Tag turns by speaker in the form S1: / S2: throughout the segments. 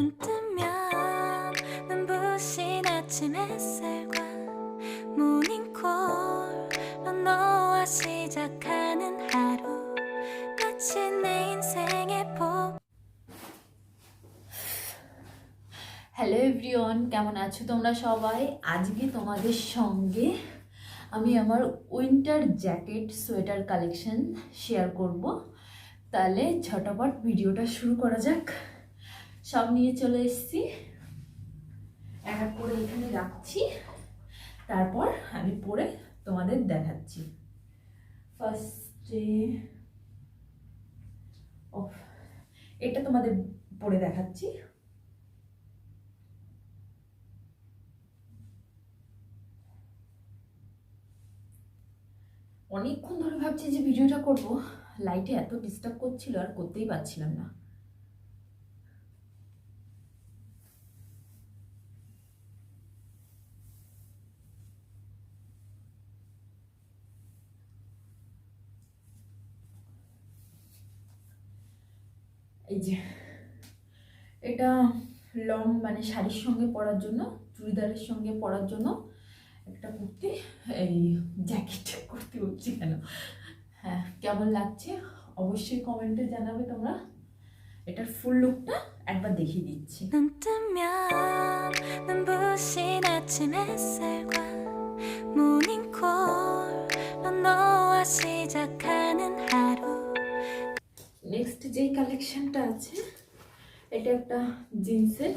S1: 눈 뜨면 눈부신 아침 햇살과 모닝콜로 너와 시작하는 하루 마치 내 인생의 복
S2: hello everyone কেমন আছো তোমরা সবাই আজকে তোমাদের সঙ্গে আমি আমার winter jacket sweater collection share করব তাহলে ঝটাপট ভিডিওটা শুরু করা যাক সব নিয়ে চলে এসেছি। এক এক করে এখানে রাখছি। তারপর আমি পরে তোমাদের দেখাচ্ছি। ফার্স্টে ও এটা তোমাদের পরে দেখাচ্ছি। অনেকক্ষণ ধরে ভাবছি যে ভিডিওটা করব। লাইটে এত ডিস্টার্ব করছিল আর করতেই পারছিলাম না। এই যে এটা লং মানে শাড়ির সঙ্গে পরার জন্য চুড়িদারের সঙ্গে পরার জন্য একটা কুর্তি এই জ্যাকেট কুর্তি হচ্ছে কেন হ্যাঁ কেমন লাগছে অবশ্যই কমেন্টে জানাবে তোমরা এটার ফুল লুকটা একবার দেখিয়ে দিচ্ছি
S1: 눈 뜨면 눈부신 아침 햇살과 모닝콜
S2: কালেকশনটা আছে। এটা একটা জিন্সের।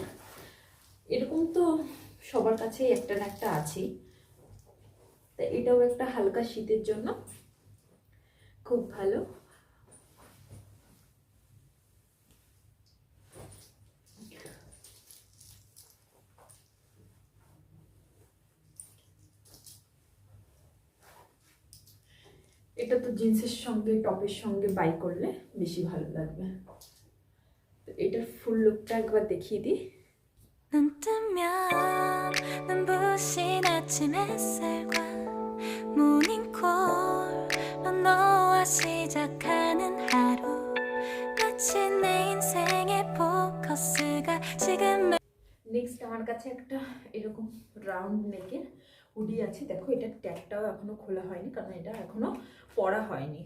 S2: এরকম তো সবার কাছেই একটা না একটা আছেই। তা এটাও একটা হালকা শীতের জন্য। খুব ভালো। এটা তো জিন্সের সঙ্গে, টপের সঙ্গে বাই করলে বেশি ভালো লাগবে। তো এটার ফুল লুকটা একবার দেখিয়ে দিই। আমার কাছে একটা এরকম রাউন্ড নেকের হুডি আছে। দেখো, এটা ট্যাগটাও এখনও খোলা হয়নি, কারণ এটা এখনও পরা হয়নি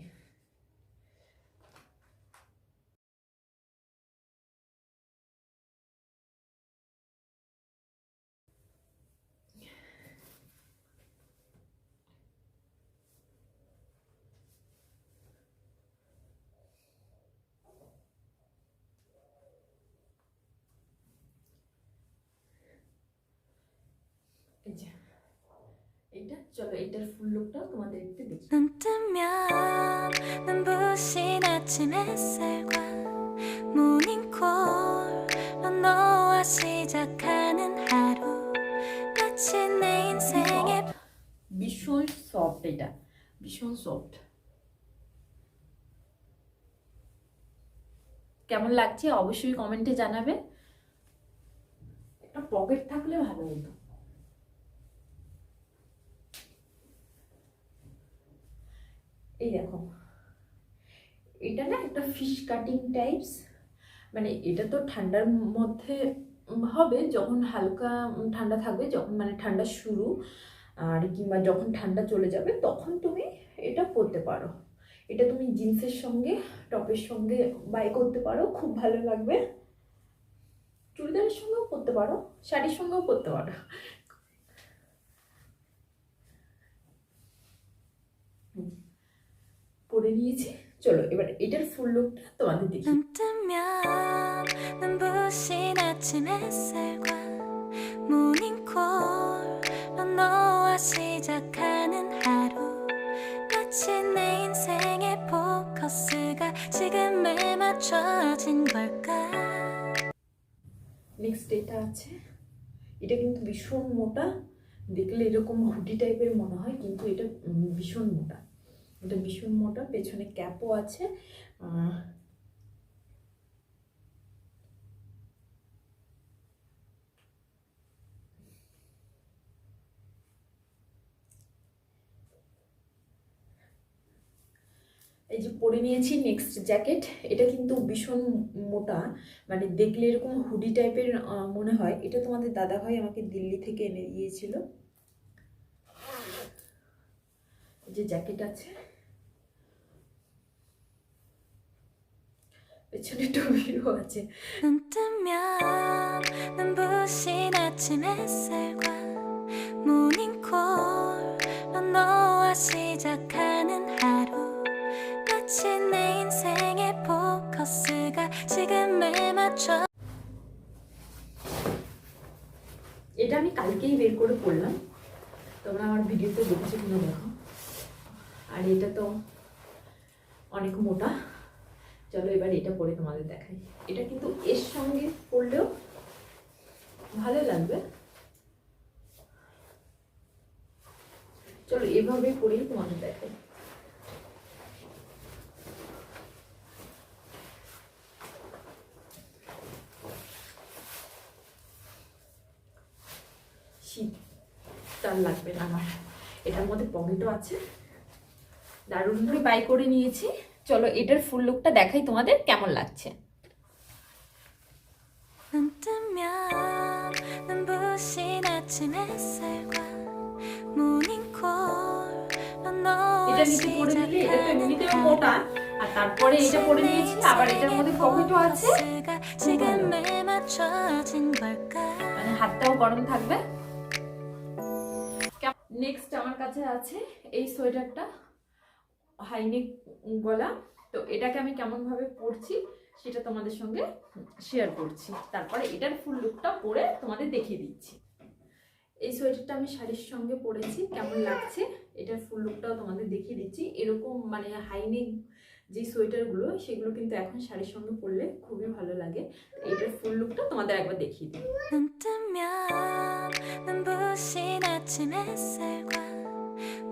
S2: এই যে এটা চলো এটার ফুল লুকটাও তোমাদের একটু দেখি
S1: 눈 뜨면 눈부신 아침 햇살과 모닝콜로 너와 시작하는 하루 마치 내 인생의
S2: ভীষণ সফট এটা ভীষণ সফট কেমন লাগছে অবশ্যই কমেন্টে জানাবে একটা পকেট থাকলে ভালো হতো এই দেখো। এটা না একটা ফিশ কাটিং টাইপস মানে এটা তো ঠান্ডার মধ্যে হবে যখন হালকা ঠান্ডা থাকবে যখন মানে ঠান্ডা শুরু, আর কিংবা যখন ঠান্ডা চলে যাবে তখন তুমি এটা পরতে পারো। এটা তুমি জিন্সের সঙ্গে, টপের সঙ্গে বাই করতে পারো, খুব ভালো লাগবে। চুড়িদারের সঙ্গেও পরতে পারো, শাড়ির সঙ্গেও পরতে পারো। করে নিয়েছি। চলো এবার এটার ফুল লুকটা তোমাদের দেখি। নেক্সট এটা আছে। এটা কিন্তু ভীষণ মোটা। দেখলে এরকম হুডি টাইপের মনে হয় কিন্তু এটা ভীষণ মোটা। এটা ভীষণ মোটা, পেছনে ক্যাপও আছে। এই যে পরে নিয়েছি নেক্সট জ্যাকেট এটা কিন্তু ভীষণ মোটা মানে দেখলে এরকম হুডি টাইপের মনে হয়। এটা তোমাদের দাদা ভাই আমাকে দিল্লি থেকে এনে দিয়েছিল। যে জ্যাকেট আছে পেছনে টুপিও আছে
S1: 눈 뜨면 눈부신 아침 햇살과 모닝콜로 너와 시작하는 하루 마치 내 인생의 포커스가 지금에 맞춰
S2: এটা আমি কালকেই বের করে পড়লাম তোমরা আমার ভিডিওতে দেখেছো কিনা দেখো আর এটা তো অনেক মোটা। চলো এবার এটা পরে তোমাদের দেখাই। এটা কিন্তু এর সঙ্গে পরলেও ভালো লাগবে। চলো এভাবে পরেই তোমাদের দেখাই। শীত, তার লাগবে না আমার। এটার মধ্যে পকেটও আছে। দারুণভাবে বাই করে নিয়েছি। চলো এটার ফুল লুকটা দেখাই তোমাদের কেমন লাগছে। মোটা, আর তারপরে এটা পরে নিয়েছি, আবার এটার মধ্যে মানে হাতটাও গরম থাকবে। নেক্সট আমার কাছে আছে এই সোয়েটারটা হাইনেক গলা তো এটাকে আমি কেমন ভাবে পরছি সেটা তোমাদের সঙ্গে শেয়ার করছি তারপরে এটার ফুল লুকটা পরে তোমাদের দেখিয়ে দিচ্ছি এই সোয়েটারটা আমি শাড়ির সঙ্গে পরেছি কেমন লাগছে এটার ফুল লুকটাও তোমাদের দেখিয়ে দিচ্ছি এরকম মানে হাইনেক যে সোয়েটারগুলো সেগুলো কিন্তু এখন শাড়ির সঙ্গে পরলে খুবই ভালো লাগে এটার ফুল লুকটা তোমাদের একবার দেখিয়ে দিই
S1: 눈 뜨면 눈부신 아침 햇살과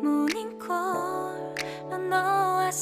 S1: 모닝콜로 너